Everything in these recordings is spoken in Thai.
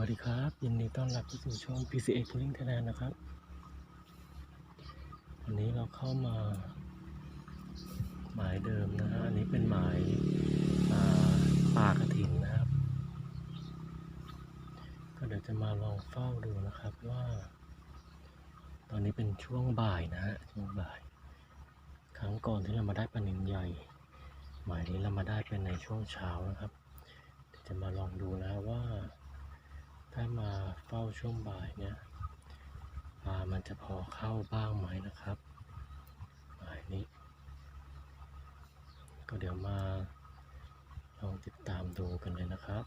วัสดีครับยินดีต้อนรับเข้าสู่ช่อง PCA Cooling Thailand นะครับ วันนี้เราเข้ามา หมายเดิมนะฮะอันนี้เป็นหมายป่ากระถินนะครับ ก็เดี๋ยวจะมาลองเฝ้าดูนะครับว่า ตอนนี้เป็นช่วงบ่ายนะฮะช่วงบ่าย ครั้งก่อนที่เรามาได้ปลานินใหญ่ หมายนี้เรามาได้เป็นในช่วงเช้านะครับเดี๋ยวจะมาลองดูนะว่า ถ้ามาเฝ้าช่วงบ่ายเนี่ยปลามันจะพอเข้าบ้างไหมนะครับบ่ายนี้ ก็เดี๋ยวมาลองติดตามดูกันเลยนะครับ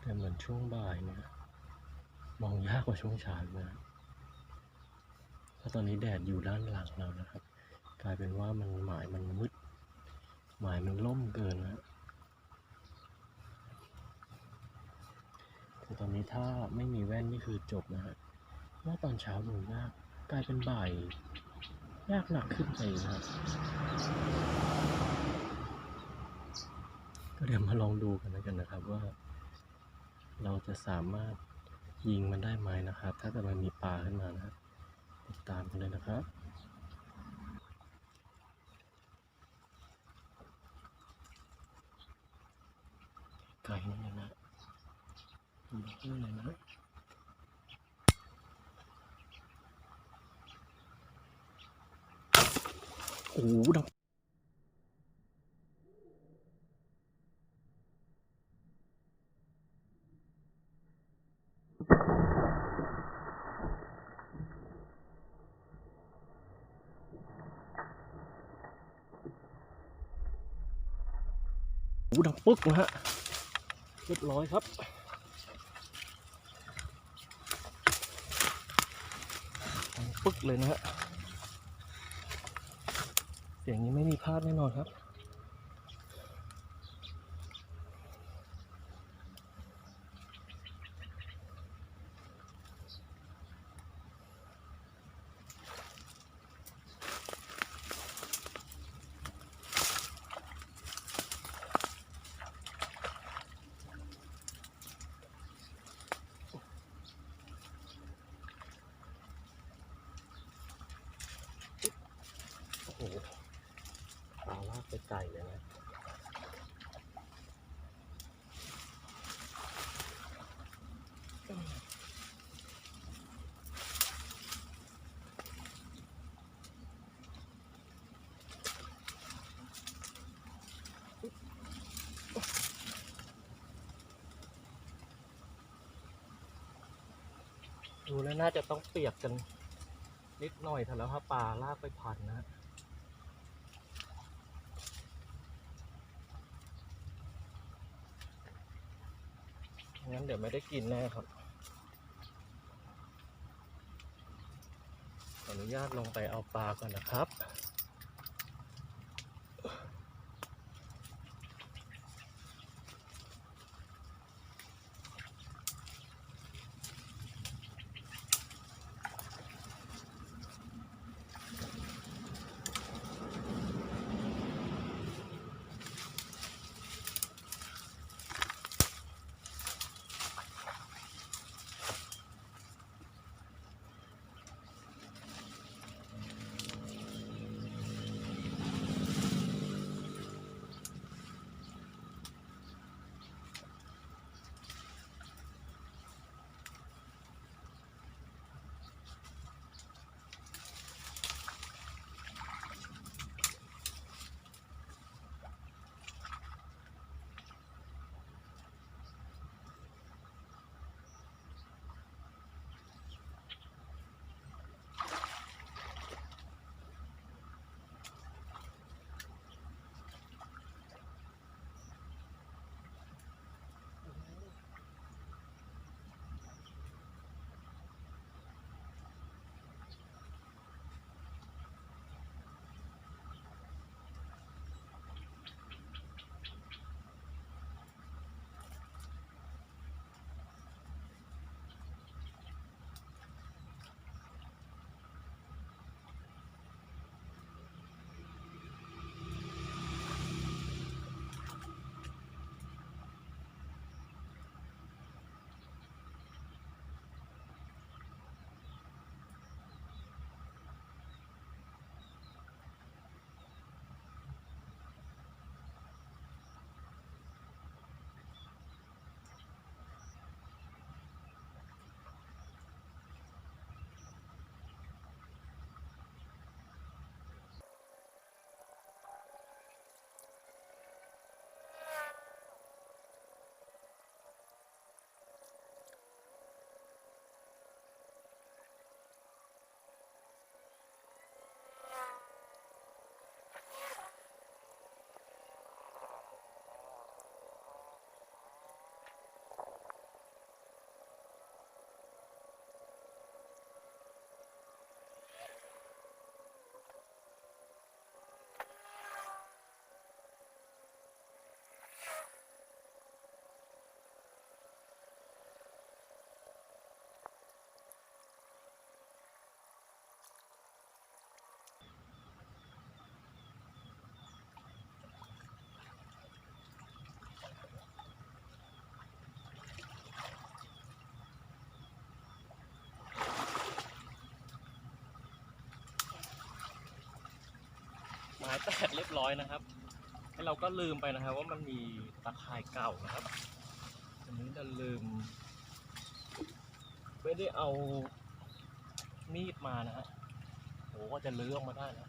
แต่เหมือนช่วงบ่ายเนี่ยมองยากกว่าช่วงเช้านะเพราะตอนนี้แดดอยู่ด้านหลังเรานะครับ กลายเป็นว่ามันหมายมันมืดหมายมันล่มเกินนะ แต่ตอ นี้ถ้าไม่มีแว่นนี่คือจบนะฮะว่าตอนเช้าดูยากกลายเป็นบ่ายยากหนักขึ้นไปนะครับก็เดี๋ยวมาลองดูกันแล้วกันนะครับว่า เราจะสามารถยิงมันได้ไหมนะครับ ถ้าเกิดมันมีปลาขึ้นมานะฮะติดตามกันเลยนะครับไกลนิดนึงนะ โอ้โหดังโอ้ดังปึ๊กนะฮะเรียบร้อยครับ ดัง ปึ๊กเลยนะฮะเสียงนี้ไม่มีพลาดแน่นอนครับ โอ้โหปลาลากไปไกลเลยนะ ดูแล้วน่าจะต้องเปียกกันนิดหน่อยถ้าแล้วถ้าปลาลากไปผ่านนะฮะงั้นเดี๋ยวไม่ได้กินแน่ครับ ขออนุญาตลงไปเอาปลาก่อนนะครับ แตกเรียบร้อยนะครับให้เราก็ลืมไปนะครับว่ามันมีตะข่ายเก่านะครับอันนี้ดันลืม ไม่ได้เอามีดมานะฮะโหก็จะเลื้อออกมาได้นะ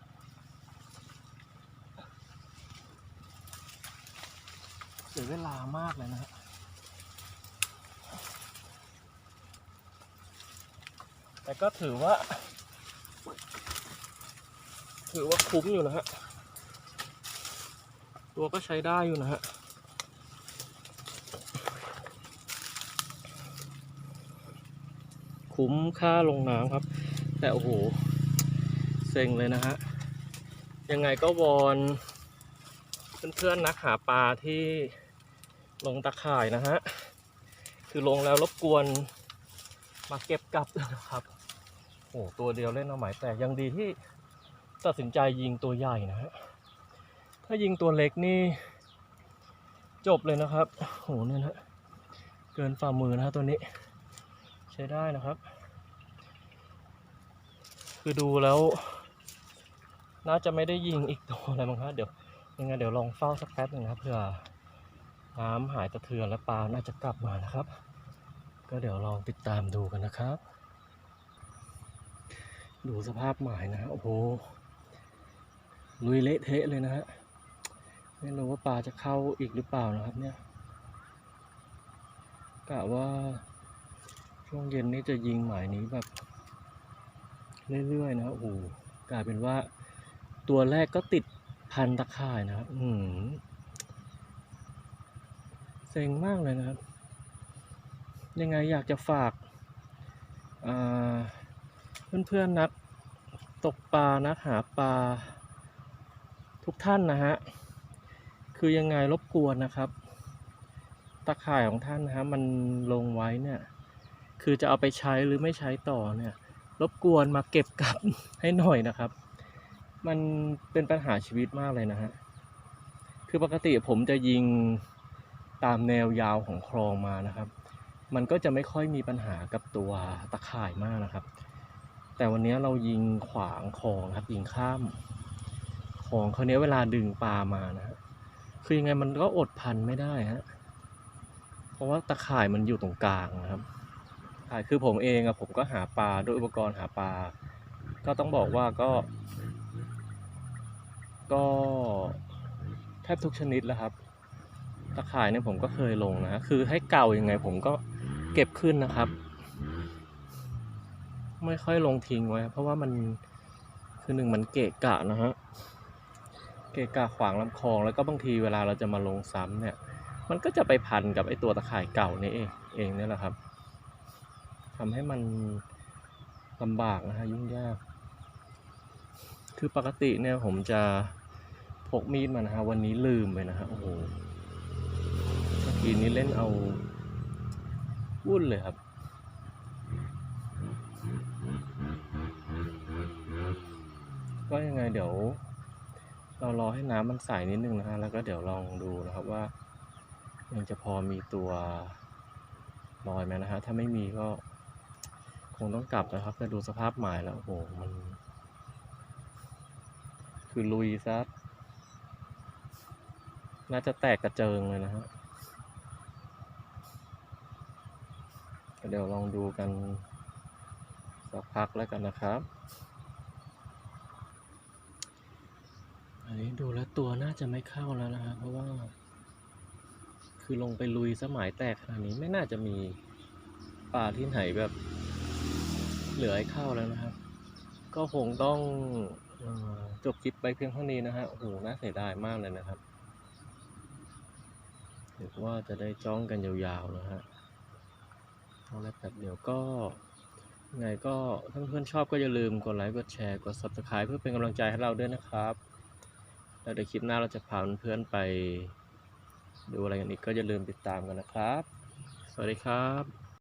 เสียเวลามากเลยนะฮะแต่ก็ถือว่า ถือว่าคุ้มอยู่นะฮะ ตัวก็ใช้ได้อยู่นะฮะคุ้มค่าลงน้ำครับ แต่โอ้โหเซ็งเลยนะฮะ ยังไงก็วอนเพื่อนๆนักหาปลาที่ลงตะข่ายนะฮะ คือลงแล้วรบกวนมาเก็บกลับนะครับโอ้ตัวเดียวเล่นเอาหมายแต่ยังดีที่ตัดสินใจยิงตัวใหญ่นะฮะายิงตัวเล็กนี่ จบเลยนะครับโอ้โหเนี่ยนะเกินฝ่ามือนะฮะตัวนี้ ใช้ได้นะครับ คือดูแล้ว น่าจะไม่ได้ยิงอีกตัวอะไรมั้งครับเดี๋ยวยังไงเดี๋ยวลองเฝ้าสักแป๊บนึงนะครับเผื่อน้ำหายสะเทือนและปลาน่าจะกลับมานะครับ ก็เดี๋ยวลองติดตามดูกันนะครับ ดูสภาพหมายนะฮะโอ้โหลุยเละเทะเลยนะฮะ ไม่รู้ว่าปลาจะเข้าอีกหรือเปล่านะครับ เนี่ยกะว่าช่วงเย็นนี้จะยิงหมายนี้แบบเรื่อยๆนะโอ้โหกลายเป็นว่า ตัวแรกก็ติดพันตะข่ายนะครับอืมเซ็งมากเลยนะครับ ยังไงอยากจะฝากอ่าเพื่อนๆนักตกปลานักหาปลาทุกท่านนะฮะ คือยังไงรบกวนนะครับ ตะข่ายของท่านนะฮะมันลงไว้เนี่ย คือจะเอาไปใช้หรือไม่ใช้ต่อเนี่ย รบกวนมาเก็บกลับให้หน่อยนะครับ มันเป็นปัญหาชีวิตมากเลยนะฮะ คือปกติผมจะยิงตามแนวยาวของคลองมานะครับ มันก็จะไม่ค่อยมีปัญหากับตัวตะข่ายมากนะครับ แต่วันนี้เรายิงขวางคลองครับ ยิงข้ามคลองคราวนี้เวลาดึงปลามานะฮะ คือยังไงมันก็อดพันไม่ได้ฮะ เพราะว่าตะข่ายมันอยู่ตรงกลางนะครับใช่คือผมเองอะผมก็หาปลาด้วยอุปกรณ์หาปลา ก็ต้องบอกว่าก็ ก็แทบทุกชนิดแล้วครับ ตะข่ายเนี่ยผมก็เคยลงนะ คือให้เก่ายังไงผมก็เก็บขึ้นนะครับ ไม่ค่อยลงทิ้งไว้ เพราะว่ามันคือหนึ่งมันเกะกะนะฮะ เกะกะขวางลำคลองแล้วก็บางทีเวลาเราจะมาลงซ้ำเนี่ย มันก็จะไปพันกับไอ้ตัวตะข่ายเก่านี่เองเองนี่แหละครับทำให้มันลำบากนะฮะยุ่งยาก คือปกติเนี่ยผมจะพกมีดมานะฮะวันนี้ลืมไปนะฮะโอ้โหเมื่อกี้นี้เล่นเอาวุ่นเลยครับก็ยังไงเดี๋ยว เรารอให้น้ำมันใสนิดนึงนะฮะแล้วก็เดี๋ยวลองดูนะครับว่ายังจะพอมีตัวลอยไหมนะฮะถ้าไม่มีก็คงต้องกลับนะครับแต่ดูสภาพหมายแล้วโอ้โหมัน คือลุยซะน่าจะแตกกระเจิงเลยนะฮะเดี๋ยวลองดูกันสักพักแล้วกันนะครับ อันนี้ดูแล้วตัวน่าจะไม่เข้าแล้วนะฮะเพราะว่า คือลงไปลุยสมัยแตกขนาดนี้ไม่น่าจะมีปลาที่ไหนแบบ เหลือให้เข้าแล้วนะครับ ก็คงต้องอจบคลิปไปเพียงเท่านี้นะฮะโอ้โหน่าเสียดายมากเลยนะครับเดี๋ยวว่าจะได้จ้องกันยาวๆนะฮะเอาละแต่เดี๋ยวก็ไงก็ถ้าเพื่อนๆชอบก็อย่าลืมกดไลค์กดแชร์กด subscribe เพื่อเป็นกำลังใจให้เราด้วยนะครับ แล้วเดี๋ยวคลิปหน้าเราจะพาเพื่อนๆไป ดูอะไรกันอีกก็อย่าลืมติดตามกันนะครับ สวัสดีครับ